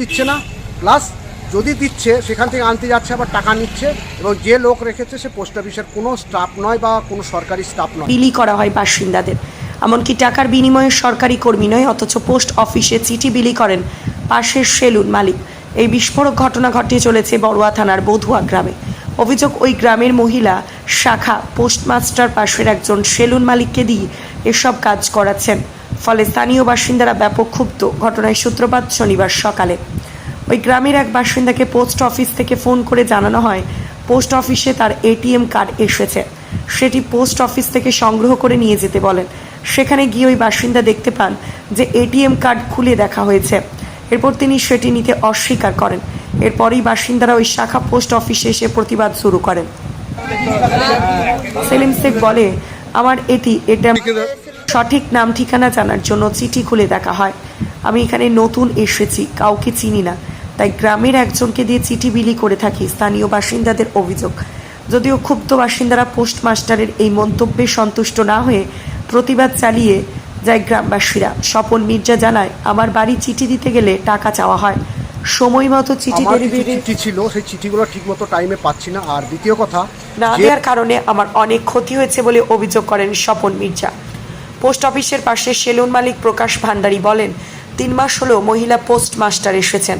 দিচ্ছে না। প্লাস যদি দিচ্ছে, সেখান থেকে আনতে যাচ্ছে, আবার টাকা নিচ্ছে, এবং যে লোক রেখেছে, সে পোস্ট অফিসের কোনো স্টাফ নয় বা কোনো সরকারি স্টাফ নয়। বিলি করা হয় বাসিন্দাদের। এমনকি টাকার বিনিময়ে সরকারি কর্মী নয়, অথচ পোস্ট অফিসে চিঠি বিলি করেন পাশের সেলুন মালিক। এই বিস্ফোরক ঘটনা ঘটিয়ে চলেছে বড়ুয়া থানার বধুয়া গ্রামে। অভিযোগ, ওই গ্রামের মহিলা শাখা পোস্টমাস্টার পাশের একজন সেলুন মালিককে দিয়ে এসব কাজ করাচ্ছেন। ফলে স্থানীয় বাসিন্দারা ব্যাপক ক্ষুব্ধ। ঘটনায় সূত্রপাত শনিবার সকালে। ওই গ্রামের এক বাসিন্দাকে পোস্ট অফিস থেকে ফোন করে জানানো হয়, পোস্ট অফিসে তার এটিএম কার্ড এসেছে। সেটি পোস্ট অফিস থেকে সংগ্রহ করে নিয়ে যেতে বলেন। সেখানে গিয়ে ওই বাসিন্দা দেখতে পান যে এটিএম কার্ড খুলে দেখা হয়েছে। এরপর তিনি সেটি নিতে অস্বীকার করেন। এরপরই বাসিন্দারা ওই শাখা পোস্ট অফিসে এসে প্রতিবাদ শুরু করেন। সেলিম শেখ বলে, আমার এটি, এটা সঠিক নাম ঠিকানা জানার জন্য চিঠি খুলে দেখা হয়। আমি এখানে নতুন এসেছি কাউকে চিনি না। তাই গ্রামের একজনকে দিয়ে চিঠি বিলি করে থাকি স্থানীয় বাসিন্দাদের অভিযোগ। যদিও ক্ষুব্ধ বাসিন্দারা পোস্টমাস্টারের এই মন্তব্যে সন্তুষ্ট না হয়ে প্রতিবাদ চালিয়ে যায় গ্রামবাসীরা। স্বপন মির্জা জানায় আমার বাড়ি চিঠি দিতে গেলে টাকা চাওয়া হয়। সময় মতো চিঠি ডেলিভারি চিঠি ছিল সেই চিঠিগুলো ঠিকমতো টাইমে পাচ্ছি না। আর দ্বিতীয় কথা না দেওয়ার কারণে আমার অনেক ক্ষতি হয়েছে বলে অভিযোগ করেন স্বপন মির্জা। পোস্ট অফিসের পাশে সেলুন মালিক প্রকাশ ভান্ডারী বলেন, তিন মাস হলো মহিলা পোস্ট মাস্টার এসেছেন।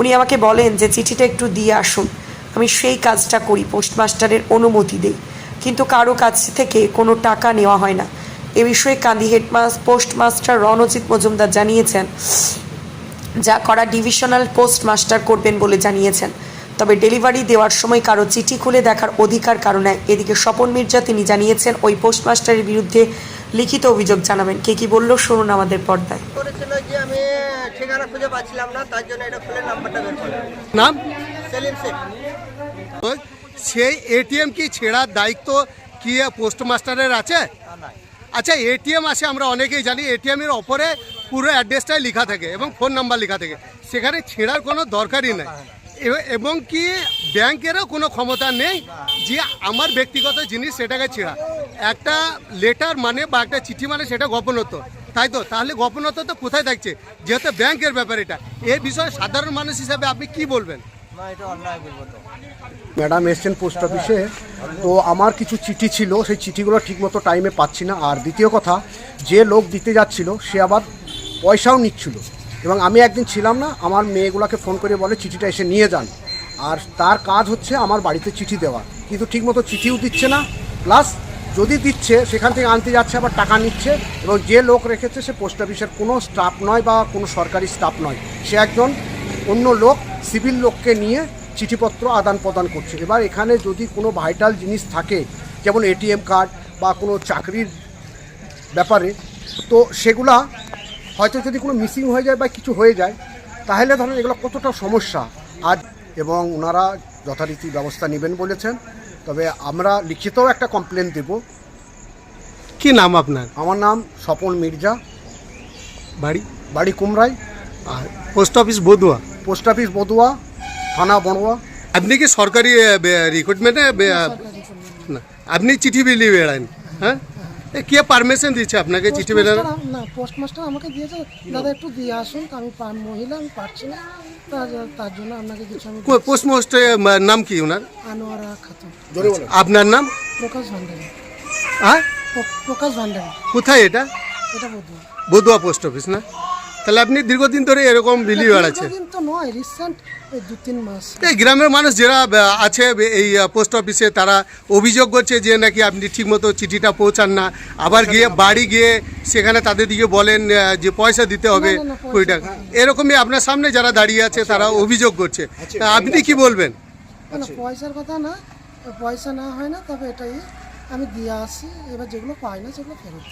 উনি আমাকে বলেন যে চিঠিটা একটু দিয়ে আসুন। আমি সেই কাজটা করি পোস্টমাস্টারের অনুমতি দিই। কিন্তু কারও কাছ থেকে কোনো টাকা নেওয়া হয় না। এ বিষয়ে কান্দি হেডমাস পোস্টমাস্টার রণজিৎ মজুমদার জানিয়েছেন, যা করা ডিভিশনাল পোস্টমাস্টার করবেন বলে জানিয়েছেন। তবে ডেলিভারি দেওয়ার সময় কারও চিঠি খুলে দেখার অধিকার কারণে এদিকে স্বপন মির্জা তিনি জানিয়েছেন, ওই পোস্টমাস্টারের বিরুদ্ধে লিখিত অভিযোগ জানাবেন। কে কি বলল শুনুন আমাদের পর্দায়। করেছিল যে আমি ঠিকানা খুঁজে পাচ্ছিলাম না তার জন্য এটা খুলে নাম্বারটা বের করলাম। নাম? সেলিম শেখ। সেই এটিএম কি ছেঁড়ার দায়িত্ব কি পোস্টমাস্টারের আছে? আচ্ছা এটিএম আছে আমরা অনেকেই জানি এটিএম এর ওপরে পুরো অ্যাড্রেসটাই লেখা থাকে এবং ফোন নাম্বার লেখা থাকে। সেখানে ছেঁড়ার কোনো দরকারই নেই। এবং কি ব্যাংকেরও কোনো ক্ষমতা নেই? যে আমার ব্যক্তিগত জিনিস সেটাকে ছেঁড়া। একটা লেটার মানে বা একটা চিঠি মানে সেটা গোপনত্ব। তাই তো? তাহলে গোপনত্ব তো কোথায় থাকছে? যেহেতু ব্যাংকের ব্যাপার এটা। এই বিষয়ে সাধারণ মানুষ হিসাবে আপনি কি বলবেন? ম্যাডাম এসছেন পোস্ট অফিসে তো আমার কিছু চিঠি ছিল সেই চিঠিগুলো ঠিকমতো টাইমে পাচ্ছি না। আর দ্বিতীয় কথা যে লোক দিতে যাচ্ছিল সে আবার পয়সাও নিচ্ছিল। এবং আমি একদিন ছিলাম না আমার মেয়েগুলোকে ফোন করে বলে চিঠিটা এসে নিয়ে যান। আর তার কাজ হচ্ছে আমার বাড়িতে চিঠি দেওয়া। কিন্তু ঠিকমতো চিঠিও দিচ্ছে না। প্লাস যদি দিচ্ছে, সেখান থেকে আনতে যাচ্ছে, আবার টাকা নিচ্ছে এবং যে লোক রেখেছে, সে পোস্ট অফিসের কোনো স্টাফ নয় বা কোনো সরকারি স্টাফ নয়। সে একজন অন্য লোক, সিভিল লোককে নিয়ে চিঠিপত্র আদান প্রদান করছে। এবার এখানে যদি কোনো ভাইটাল জিনিস থাকে, যেমন এটিএম কার্ড বা কোনো চাকরির ব্যাপারে, তো সেগুলা হয়তো যদি কোনো মিসিং হয়ে যায় বা কিছু হয়ে যায়, তাহলে ধরুন এগুলো কতটা সমস্যা। আজ এবং ওনারা যথারীতি ব্যবস্থা নেবেন বলেছেন। তবে আমরা লিখিতও একটা কমপ্লেন দেব। কি নাম আপনার? আমার নাম স্বপন মির্জা। বাড়ি? বাড়ি কুমরাই। আর post office Baduya? Post office Baduya থানা বড়ুয়া আপনি কি সরকারি রিক্রুটমেন্টে না আপনি চিঠি বিলি বেড়ান হ্যাঁ? কে পারমিশন দিচ্ছে আপনাকে চিঠি বেড়ানো না পোস্টমাস্টার আমাকে দিয়েছে দাদা একটু দিয়ে আসুন আমি মহিলা আমি পারছি না। তার তার জন্য আপনাকে কিছু আমি পোস্টমাস্টার নাম কি ওনার? আনোয়ারা খাতুন। আপনার নাম? প্রকাশ ভান্ডারী। হ্যাঁ প্রকাশ ভান্ডারী। কোথায় এটা? এটা বধুয়া বদুয়া পোস্ট অফিস না? তাহলে আপনি দীর্ঘদিন ধরে এরকম বিলি বেড়াচ্ছে দিন তো নয় রিসেন্ট এই দু তিন মাস। এই গ্রামের মানুষ যারা আছে এই পোস্ট অফিসে তারা অভিযোগ করছে যে নাকি আপনি ঠিকমতো চিঠিটা পৌঁছান না। আবার গিয়ে বাড়ি গিয়ে সেখানে তাদের দিকে বলেন যে পয়সা দিতে হবে কুড়ি টাকা। এরকমই আপনার সামনে যারা দাঁড়িয়ে আছে তারা অভিযোগ করছে। আপনি কি বলবেন? পয়সার কথা না পয়সা না হয় না তবে এটাই আমি দিয়ে আসি এবার যেগুলো পাই না সেগুলো ফেরত।